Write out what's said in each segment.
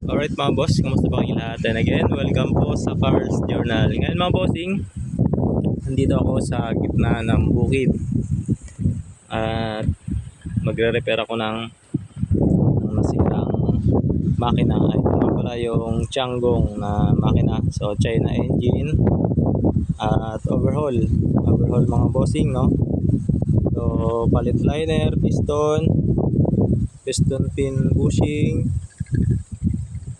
Alright mga boss, kumusta ba kayo lahat? And again, welcome po sa Cars Journal. Ngayon mga bossing, nandito ako sa gitna ng bukid. At magre-repair ako ng, ng nasirang makina. Ito nga pala yung Changgong na makina. So China engine at overhaul. Overhaul mga bossing, no? So palit liner, piston, piston pin bushing,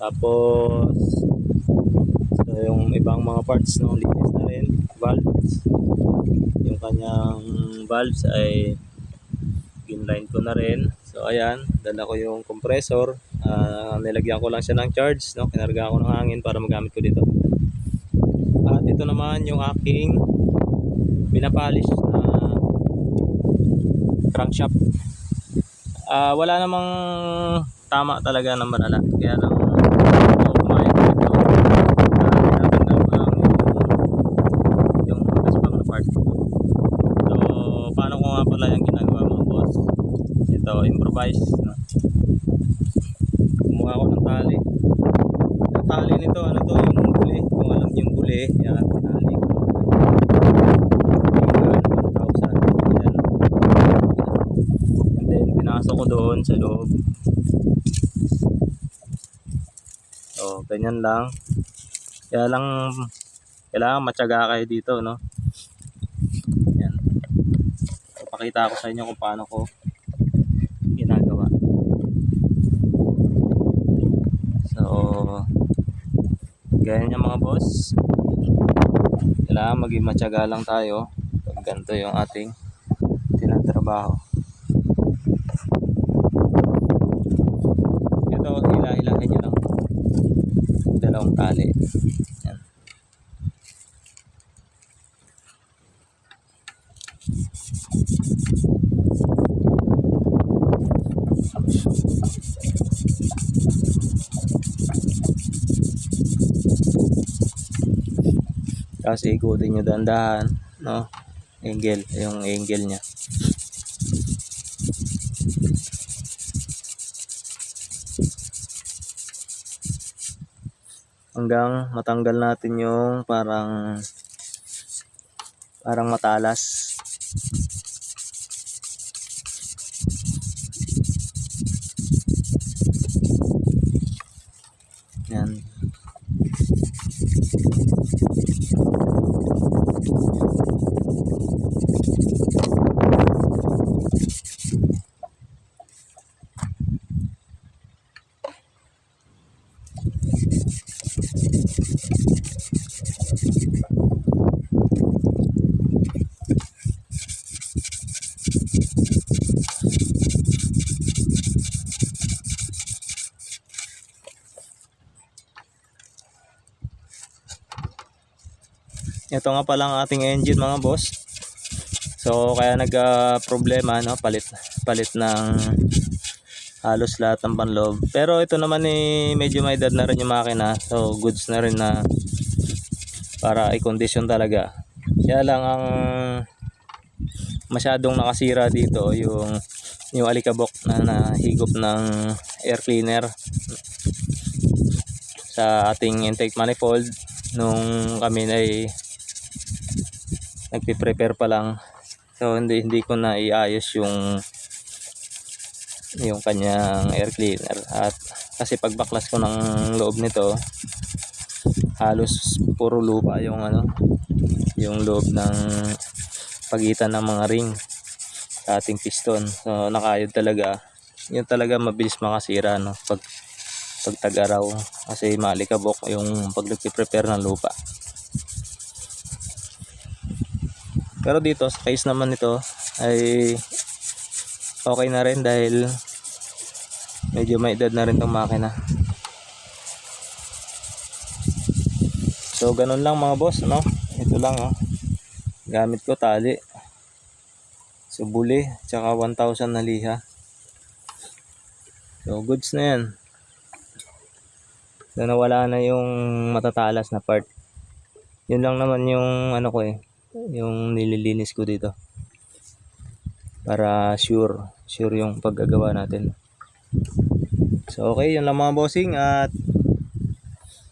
tapos so yung ibang mga parts no linis na rin, valves. Yung kanyang valves ay inline ko na rin. So ayan, dala ko yung compressor. Ah, nilagyan ko lang siya ng charge, no. Kinarga ko ng hangin para magamit ko dito. At ito naman yung aking pinapolish na crankshaft. Ah, wala namang tama talaga ng malala. Kaya lang ito. Ah, improvise. No? Kumuha ko ng tali. Yung tali ano to, yung buli. Kung alam yung buli, yan, tinali ko. Ayan, 1,000. Ayan. And then, pinasok ko doon sa loob. So, ganyan lang. Kaya lang, kailangan matyaga kayo dito, no? Yan. So, pakita ko sa inyo kung paano ko ginagawa. So, ganyan mga boss. Kailangan maging matyaga lang tayo pag ganito yung ating tinatrabaho. Ito, hila-hilahin nyo lang. Dalawang tali. Yan. Tapos ikutin nyo dahan-dahan, no? Angle, yung angle niya. Hanggang matanggal natin yung parang parang matalas. Yan. Ito nga pala ang ating engine mga boss. So kaya nagka-problema no, palit palit ng halos lahat ng panloob. Pero ito naman eh medyo may edad na rin yung makina. So goods na rin na para i-condition talaga. Kaya lang ang masyadong nakasira dito yung yung alikabok na nahigop ng air cleaner sa ating intake manifold nung kami ay nagpi-prepare pa lang. So hindi hindi ko na iayos yung yung kanyang air cleaner. At kasi pagbaklas ko ng loob nito halos puro lupa yung ano yung loob ng pagitan ng mga ring sa ating piston. So nakayod talaga. Yun talaga mabilis makasira no pag pag tag-araw. Kasi malikabok yung pag prepare ng lupa pero dito sa case naman nito ay okay na rin dahil medyo may edad na rin tong makina. So ganun lang mga boss no? Ito lang oh. Gamit ko tali. So buli tsaka 1,000 na liha. So goods na yan. So nawala na yung matatalas na part. Yun lang naman yung ano ko eh yung nililinis ko dito para sure sure yung paggagawa natin so okay yun lang mga bossing at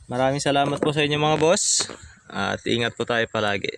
Maraming salamat po sa inyo mga boss. At ingat po tayo palagi.